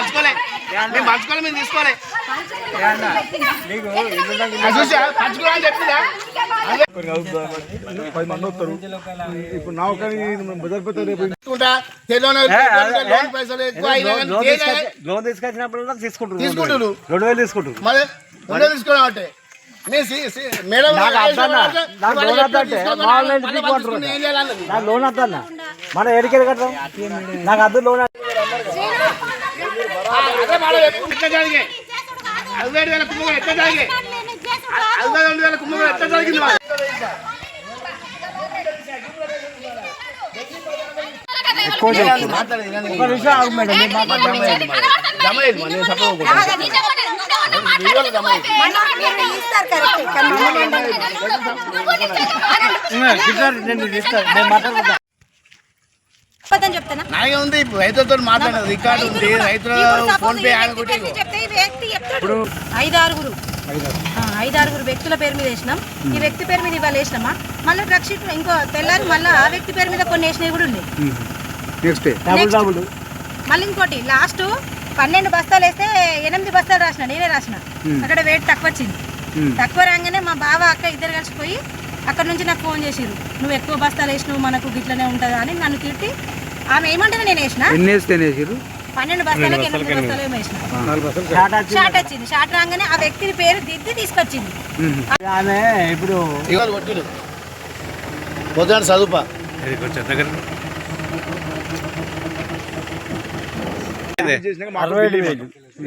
పంచుకోలే. మేము పంచుకోలే మేము తీసుకోలే. చెప్పిందా పది మంది వస్తారు. ఇప్పుడు నా ఒకరి లోన్ తీసుకొచ్చినప్పుడు తీసుకుంటారు. రెండు వేలు తీసుకుంటారు మరి తీసుకోవడం అంటే. లోన్ వద్దన్న మన ఎడికెళ్ళి కడతాం నాకు అద్దరు లోన్ అరవై వేల కుంభకోణం ఎట్లా అరవై రెండు వేల కుంభకోణం జరిగింది నేను ఇస్తాను నేను మాట్లాడుకుంటా అబద్ధం చెప్తానా నాకే ఉంది రైతులతో మాట్లాడదు రికార్డు ఉంది రైతుల ఫోన్ పే ఈ ఆయన వ్యక్తి కొట్టి పేరు చెప్తే ఈ వ్యక్తి చెప్తాడు. ఐదారుగురు. ఆ, ఐదారుగురు వ్యక్తుల పేరు మీద వేసినాం. ఈ వ్యక్తి పేరు మీద ఇవాళ వేసినామా? మళ్ళీ డ్రగ్ షీట్ ఇంకో తెల్లారి మళ్ళీ ఆ వ్యక్తి పేరు మీద కొన్ని వేసినవి కూడా ఉన్నాయి. నెక్స్ట్ మళ్ళీ ఇంకోటి లాస్ట్ పన్నెండు బస్తాలు వేస్తే ఎనిమిది బస్తాలు రాసిన నేనే రాసిన. అక్కడ వెయిట్ తక్కువ వచ్చింది తక్కువ రాగానే మా బావ అక్క ఇద్దరు కలిసిపోయి అక్కడ నుంచి నాకు ఫోన్ చేసిరు నువ్వు ఎక్కువ బస్తాలు వేసినావు మనకు గిట్లనే ఉంటుందా అని నన్ను తిట్టి ఆమె ఏమంటే నేను వేసిన? ఎన్ని వేస్తే వేసారు పన్నెండు బస్తాలకి ఎనిమిది బస్తాలు ఏమో వేసిన. నాలుగు బస్సులు షార్ట్ వచ్చింది. షార్ట్ రాగానే ఆ వ్యక్తిని పేరు దిద్ది తీసుకొచ్చింది. ఆమె ఇప్పుడు ఇవాళ కొట్టిడు. పొద్దున చదువుపా.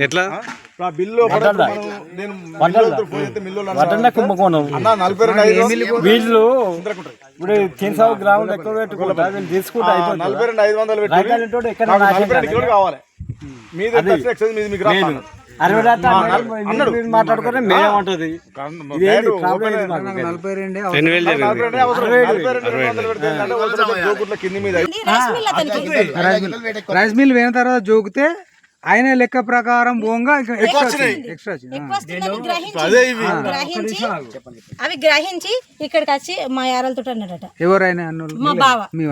ఎట్లా? బిల్లు కుంభకోణం? నలభై రెండు ఐదు వందలు వీళ్ళు ఇప్పుడు తినసా గ్రాములు ఎక్కువ పెట్టుకుంటా వీళ్ళు తీసుకుంటా ఆ, అయిపోతుంది నలభై రెండు ఐదు వందలు పెట్టి ఎక్కడ కావాలి. రైస్ మిల్ పోయిన తర్వాత జోకితే ఆయన లెక్క ప్రకారం పోగా ఎక్స్ట్రా అవి గ్రహించి ఇక్కడికి వచ్చి మా యారాలతో అన్నాడట. ఎవరైనా మా బావ. మీ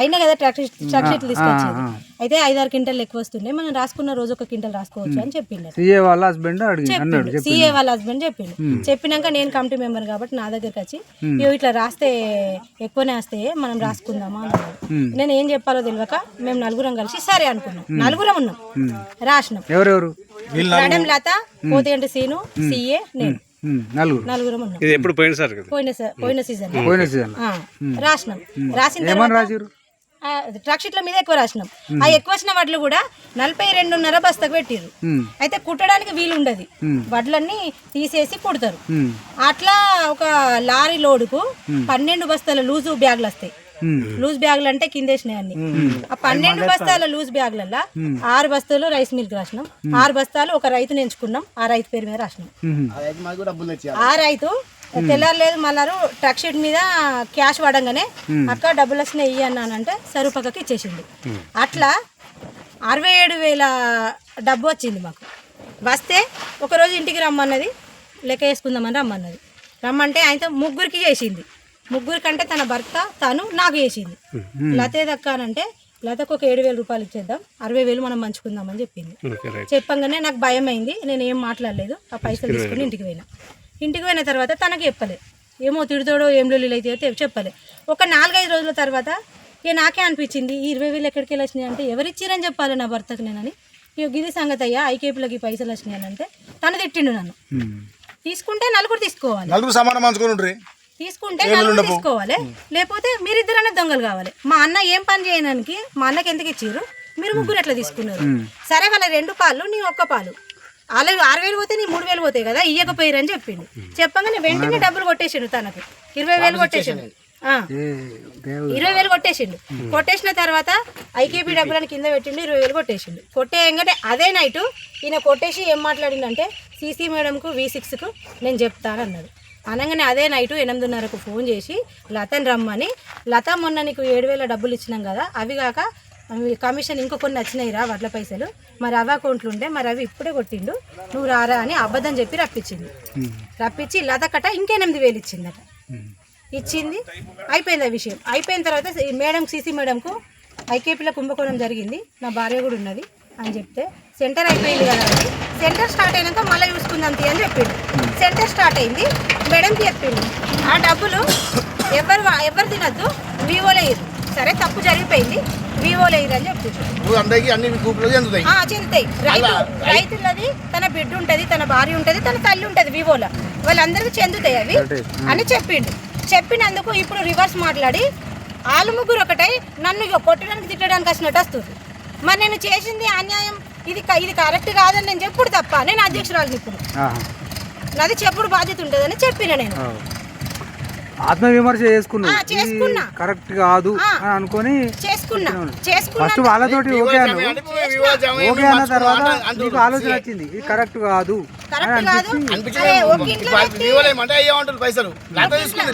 అయినా కదా ట్రాక్ ట్రాక్ షీట్లు తీసుకొచ్చేది. అయితే ఐదారు క్వింటల్ ఎక్కువ వస్తుండే. మనం రాసుకున్న రోజు ఒక క్వింటల్ రాసుకోవచ్చు అని చెప్పిండు. సీఏ వాళ్ళ హస్బెండ్ అడిగి సీఏ వాళ్ళ హస్బెండ్ చెప్పిండు. చెప్పినాక నేను కమిటీ మెంబర్ కాబట్టి నా దగ్గరికి వచ్చి ఇట్లా రాస్తే ఎక్కువనే వస్తే మనం రాసుకుందామా? అన్నాడు నేను ఏం చెప్పాలో తెలియక మేము నలుగురం కలిసి సరే అనుకున్నాం. నలుగురం ఉన్నాం. రాసినాం ఎవరెవరు? మేడం లత పోతేంటి సీను సీఏ నేను. నలుగురు. నలుగురం ఉన్నాం ఇది ఎప్పుడు పోయిన సార్ కదా? పోయిన స- పోయిన సీజన్. పోయిన సీజన్. రాసినాం రాసిన ఏమని తర్వాత రాసిరు ఆ, ట్రక్ షీట్ల మీద ఎక్కువ రాసినాం. ఆ ఎక్కువ వచ్చిన వడ్లు కూడా నలభై రెండున్నర బస్తకు పెట్టిర్రు. అయితే కుట్టడానికి వీలు ఉండదు వడ్లన్నీ తీసేసి కుడతారు. అట్లా ఒక లారీ లోడుకు పన్నెండు బస్తాల లూజు బ్యాగులు వస్తాయి లూజ్ బ్యాగులు అంటే కిందేసినాయి అన్ని. ఆ పన్నెండు బస్తాల లూజ్ బ్యాగులలో ఆరు బస్తాలు రైస్ మిల్క్ రాసినాం. ఆరు బస్తాలు ఒక రైతుని ఎంచుకున్నాం. ఆ రైతు పేరు మీద రాసినాం. ఆ రైతు తెల్లారలేదు మళ్ళారు ట్రక్ షీట్ మీద క్యాష్ పడంగానే అక్క డబ్బులు వచ్చినాయి ఇయ్యి అన్నానంటే సరుపక్కకి ఇచ్చేసింది. అట్లా అరవై ఏడు వేల డబ్బు వచ్చింది మాకు. వస్తే ఒకరోజు ఇంటికి రమ్మన్నది లెక్క వేసుకుందామని రమ్మన్నది. రమ్మంటే ఆయనతో ముగ్గురికి చేసింది. ముగ్గురి కంటే తన భర్త తను నాకు చేసింది. లతే దక్కానంటే లతకు ఒక ఏడు వేల రూపాయలు ఇచ్చేద్దాం అరవై వేలు మనం పంచుకుందామని చెప్పింది. చెప్పంగానే నాకు భయం అయింది నేను ఏం మాట్లాడలేదు ఆ పైసలు తీసుకుని ఇంటికి పోయినా. ఇంటికి పోయిన తర్వాత తనకి చెప్పలే ఏమో తిడుతాడో ఏం లొల్లిలు అయితే చెప్పలే. ఒక నాలుగైదు రోజుల తర్వాత ఇక నాకే అనిపించింది ఈ ఇరవై వేలు ఎక్కడికి వెళ్ళి వచ్చినాయి అంటే ఎవరిచ్చిరని చెప్పాలి నా భర్తకు నేనని. ఇక గిది సంగతి అయ్యా ఐకేపీలకి పైసలు వచ్చినాయి అని అంటే తను తిట్టిండు నన్ను. తీసుకుంటే నలుగురు తీసుకోవాలి. నలుగురు సమానం తీసుకుంటే నలుగురు తీసుకోవాలి. లేకపోతే మీరిద్దరనే దొంగలు కావాలి. మా అన్న ఏం పని చేయడానికి? మా అన్నకి ఎందుకు ఇచ్చిర్రు? మీరు ముగ్గురు ఎట్లా తీసుకున్నారు? సరే వాళ్ళ రెండు పాలు నీ ఒక్క పాలు. అలా ఆరు వేలు పోతే నీ మూడు వేలు పోతాయి కదా ఇయ్యకపోయారు అని చెప్పిండు చెప్పగానే వెంటనే డబ్బులు కొట్టేసిండు తనకు. ఇరవై వేలు కొట్టేసిండు. ఇరవై వేలు కొట్టేసిండు. కొట్టేసిన తర్వాత ఐకేపీ డబ్బులను కింద పెట్టిండు ఇరవై వేలు కొట్టేసిండు కొట్టేయంగానే అదే నైటు ఈయన కొట్టేసి ఏం మాట్లాడిందంటే సీసీ మేడంకు వి సిక్స్కు నేను చెప్తానన్నాడు. అనగానే అదే నైటు ఎనిమిదిన్నరకు ఫోన్ చేసి లతని రమ్మని. లత మొన్న నీకు ఏడు వేల డబ్బులు ఇచ్చినాం కదా అవి కాక కమిషన్ ఇంకో కొన్ని వచ్చినాయిరా వడ్ల పైసలు. మరి అవి అకౌంట్లు ఉంటే మరి అవి ఇప్పుడే కొట్టిండు. నువ్వు రారా అని అబద్ధం చెప్పి రప్పించింది. రప్పించి లత కట ఇంకెనిమిది వేలు ఇచ్చిందట. ఇచ్చింది. అయిపోయింది ఆ విషయం. అయిపోయిన తర్వాత మేడం సీసీ మేడంకు ఐకేపీలో కుంభకోణం జరిగింది. నా భార్య కూడా ఉన్నది అని చెప్తే సెంటర్ అయిపోయింది కదా సెంటర్ స్టార్ట్ అయినాక మళ్ళీ చూసుకుందాం తీ అని చెప్పిండు. సెంటర్ స్టార్ట్ అయింది. మేడంకి చెప్పిండు ఆ డబ్బులు ఎవరు ఎవరు తినద్దు వివోలో ఇరు సరే తప్పు జరిగిపోయింది వివోలో ఇరు అని చెందుతాయి. రైతు రైతులది తన బిడ్డ ఉంటది తన భార్య ఉంటది తన తల్లి ఉంటది వివోలో. వాళ్ళందరికీ చెందుతాయి అవి. అని చెప్పిండు. చెప్పినందుకు ఇప్పుడు రివర్స్ మాట్లాడి వాళ్ళు ముగ్గురు ఒకటై నన్ను కొట్టడానికి తిట్టడానికి వచ్చినట్టు వస్తుంది మరి నేను చేసింది అన్యాయం ఇది ఇది కరెక్ట్ కాదని నేను చెప్పుడు తప్ప నేను అధ్యక్షురాలు ఇప్పుడు. నాది చెప్పుడు బాధ్యత ఉంటుందని చెప్పిన నేను. ఆత్మవిమర్శ చేసుకున్నా ఆ, చేసుకున్నా. కరెక్ట్ కాదు. అని అనుకొని చేసుకున్నా. ఫస్ట్ చేసుకున్నా. వాళ్ళతోటి ఓకే అను ఓకే అన్న తర్వాత నీకు ఆలోచన వచ్చింది. ఇది కరెక్ట్ కాదు అని కరెక్ట్ కాదు అనిపించి అరే ఒక ఇంట్లో వ్యక్తి వివోలేమంటే అయ్యే ఉంటుంది పైసలు? తీసుకుంది